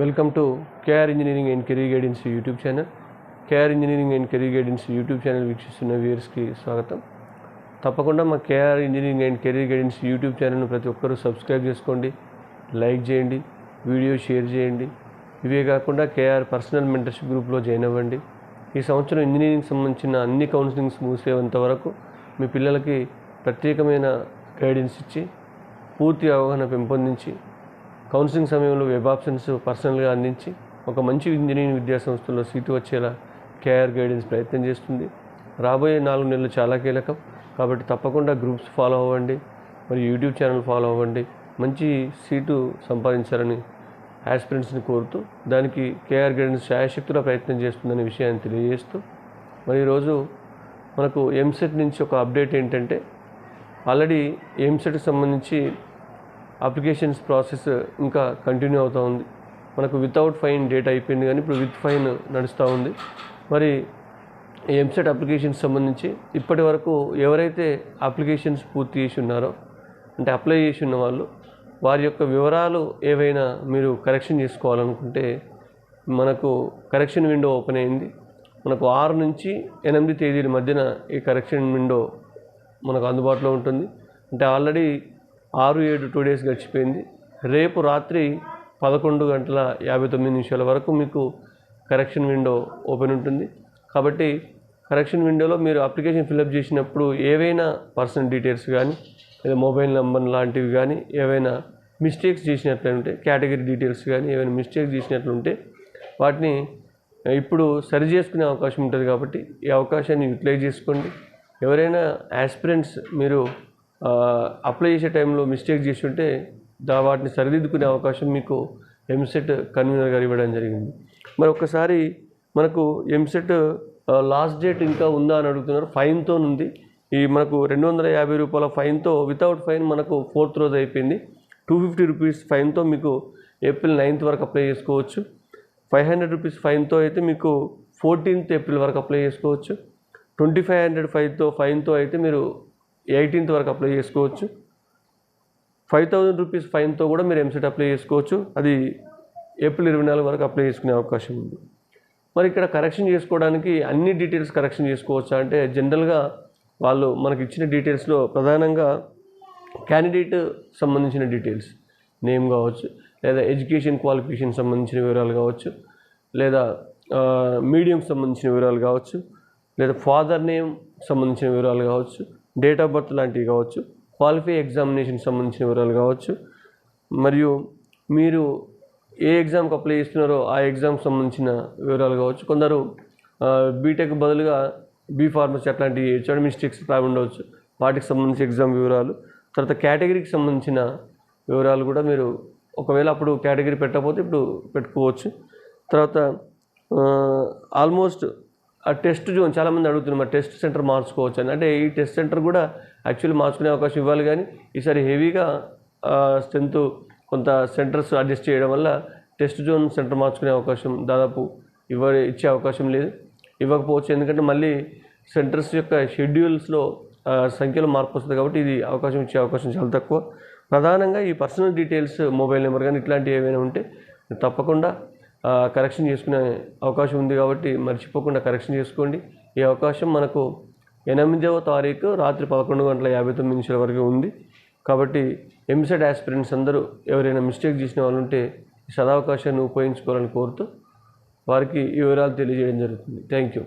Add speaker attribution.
Speaker 1: Welcome to KR engineering and career guidance YouTube channel. KR engineering and career guidance YouTube channel వీక్షిస్తున్న వ్యూయర్స్కి స్వాగతం. తప్పకుండా మా KR engineering and career guidance YouTube ఛానల్ను ప్రతి ఒక్కరూ సబ్స్క్రైబ్ చేసుకోండి లైక్ చేయండి వీడియో షేర్ చేయండి. ఇవే కాకుండా కేఆర్ పర్సనల్ మెంటర్షిప్ గ్రూప్లో జాయిన్ అవ్వండి. ఈ సంవత్సరం ఇంజనీరింగ్ సంబంధించిన అన్ని కౌన్సిలింగ్స్ మూసేంత వరకు మీ పిల్లలకి ప్రత్యేకమైన గైడెన్స్ ఇచ్చి పూర్తి అవగాహన పెంపొందించి కౌన్సిలింగ్ సమయంలో వెబ్ ఆప్షన్స్ పర్సనల్గా అందించి ఒక మంచి ఇంజనీరింగ్ విద్యా సంస్థలో సీటు వచ్చేలా కేఆర్ గైడెన్స్ ప్రయత్నం చేస్తుంది. రాబోయే నాలుగు నెలలు చాలా కీలకం. కాబట్టి తప్పకుండా గ్రూప్స్ ఫాలో అవ్వండి. మరి యూట్యూబ్ ఛానల్ ఫాలో అవ్వండి. మంచి సీటు సంపాదించాలని ఆస్పిరెంట్స్ని కోరుతూ దానికి కేఆర్ గైడెన్స్ శాయశక్తిలో ప్రయత్నం చేస్తుందనే విషయాన్ని తెలియజేస్తూ మరి ఈరోజు మనకు ఎంసెట్ నుంచి ఒక అప్డేట్ ఏంటంటే ఆల్రెడీ ఎంసెట్కి సంబంధించి అప్లికేషన్స్ ప్రాసెస్ ఇంకా కంటిన్యూ అవుతూ ఉంది. మనకు వితౌట్ ఫైన్ డేట్ అయిపోయింది కానీ ఇప్పుడు విత్ ఫైన్ నడుస్తూ ఉంది. మరి ఎంసెట్ అప్లికేషన్స్ సంబంధించి ఇప్పటి వరకు ఎవరైతే అప్లికేషన్స్ పూర్తి చేసి ఉన్నారో అంటే అప్లై చేసి ఉన్న వాళ్ళు వారి యొక్క వివరాలు ఏవైనా మీరు కరెక్షన్ చేసుకోవాలనుకుంటే మనకు కరెక్షన్ విండో ఓపెన్ అయింది. మనకు ఆరు నుంచి ఎనిమిది తేదీల మధ్యన ఈ కరెక్షన్ విండో మనకు అందుబాటులో ఉంటుంది. అంటే ఆల్రెడీ ఆరు ఏడు టూ డేస్ గడిచిపోయింది. రేపు రాత్రి పదకొండు గంటల యాభై తొమ్మిది నిమిషాల వరకు మీకు కరెక్షన్ విండో ఓపెన్ ఉంటుంది. కాబట్టి కరెక్షన్ విండోలో మీరు అప్లికేషన్ ఫిల్అప్ చేసినప్పుడు ఏవైనా పర్సనల్ డీటెయిల్స్ కానీ లేదా మొబైల్ నెంబర్ లాంటివి కానీ ఏవైనా మిస్టేక్స్ చేసినట్లుంటే కేటగిరీ డీటెయిల్స్ కానీ ఏవైనా మిస్టేక్స్ చేసినట్లుంటే వాటిని ఇప్పుడు సరి చేసుకునే అవకాశం ఉంటుంది కాబట్టి ఈ అవకాశాన్ని యూటిలైజ్ చేసుకోండి. ఎవరైనా యాస్పిరెంట్స్ మీరు అప్లై చేసే టైంలో మిస్టేక్ చేసి ఉంటే దా వాటిని సరిదిద్దుకునే అవకాశం మీకు ఎంసెట్ కన్వీనర్ గారు ఇవ్వడం జరిగింది. మరి ఒక్కసారి మనకు ఎంసెట్ లాస్ట్ డేట్ ఇంకా ఉందా అని అడుగుతున్నారు. ఫైన్తో ఉంది. ఈ మనకు రెండు వందల యాభై రూపాయల ఫైన్తో వితౌట్ ఫైన్ మనకు ఫోర్త్ రోజు అయిపోయింది. టూ ఫిఫ్టీ రూపీస్ ఫైన్తో మీకు ఏప్రిల్ నైన్త్ వరకు అప్లై చేసుకోవచ్చు. ఫైవ్ హండ్రెడ్ రూపీస్ ఫైన్తో అయితే మీకు ఫోర్టీన్త్ ఏప్రిల్ వరకు అప్లై చేసుకోవచ్చు. ట్వంటీ ఫైవ్ హండ్రెడ్ ఫైవ్తో ఫైన్తో అయితే మీరు ఎయిటీన్త్ వరకు అప్లై చేసుకోవచ్చు. ఫైవ్ థౌజండ్ రూపీస్ ఫైన్తో కూడా మీరు ఎంసెట్ అప్లై చేసుకోవచ్చు. అది ఏప్రిల్ ఇరవై నాలుగు వరకు అప్లై చేసుకునే అవకాశం ఉంది. మరి ఇక్కడ కరెక్షన్ చేసుకోవడానికి అన్ని డీటెయిల్స్ కరెక్షన్ చేసుకోవచ్చా అంటే జనరల్గా వాళ్ళు మనకి ఇచ్చిన డీటెయిల్స్లో ప్రధానంగా క్యాండిడేట్ సంబంధించిన డీటెయిల్స్ నేమ్ కావచ్చు లేదా ఎడ్యుకేషన్ క్వాలిఫికేషన్ సంబంధించిన వివరాలు కావచ్చు లేదా మీడియం సంబంధించిన వివరాలు కావచ్చు లేదా ఫాదర్ నేమ్ సంబంధించిన వివరాలు కావచ్చు డేట్ ఆఫ్ బర్త్ లాంటివి కావచ్చు క్వాలిఫై ఎగ్జామినేషన్ సంబంధించిన వివరాలు కావచ్చు మరియు మీరు ఏ ఎగ్జామ్కి అప్లై చేస్తున్నారో ఆ ఎగ్జామ్కి సంబంధించిన వివరాలు కావచ్చు. కొందరు బీటెక్ బదులుగా బీ ఫార్మసీ అట్లాంటి చోట మిస్టేక్స్ రావి ఉండవచ్చు. వాటికి సంబంధించి ఎగ్జామ్ వివరాలు తర్వాత కేటగిరీకి సంబంధించిన వివరాలు కూడా మీరు ఒకవేళ అప్పుడు కేటగిరీ పెట్టకపోతే ఇప్పుడు పెట్టుకోవచ్చు. తర్వాత ఆల్మోస్ట్ ఆ టెస్ట్ జోన్ చాలామంది అడుగుతున్నారు మరి టెస్ట్ సెంటర్ మార్చుకోవచ్చు అని. అంటే ఈ టెస్ట్ సెంటర్ కూడా యాక్చువల్లీ మార్చుకునే అవకాశం ఇవ్వాలి కానీ ఈసారి హెవీగా స్ట్రెంత్ కొంత సెంటర్స్ అడ్జస్ట్ చేయడం వల్ల టెస్ట్ జోన్ సెంటర్ మార్చుకునే అవకాశం దాదాపు ఇవ్వ ఇచ్చే అవకాశం లేదు. ఇవ్వకపోవచ్చు ఎందుకంటే మళ్ళీ సెంటర్స్ యొక్క షెడ్యూల్స్లో సంఖ్యలో మార్పు వస్తుంది కాబట్టి ఇది అవకాశం ఇచ్చే అవకాశం చాలా తక్కువ. ప్రధానంగా ఈ పర్సనల్ డీటెయిల్స్ మొబైల్ నెంబర్ కానీ ఇట్లాంటివి ఏమైనా ఉంటే తప్పకుండా కరెక్షన్ చేసుకునే అవకాశం ఉంది కాబట్టి మర్చిపోకుండా కరెక్షన్ చేసుకోండి. ఈ అవకాశం మనకు ఎనిమిదవ తారీఖు రాత్రి పదకొండు గంటల యాభై తొమ్మిది నిమిషాల వరకు ఉంది. కాబట్టి ఎంసెట్ ఆస్పిరెంట్స్ అందరూ ఎవరైనా మిస్టేక్ చేసిన వాళ్ళు ఉంటే సదావకాశాన్ని ఉపయోగించుకోవాలని కోరుతూ వారికి ఈ వివరాలు తెలియజేయడం జరుగుతుంది. Thank you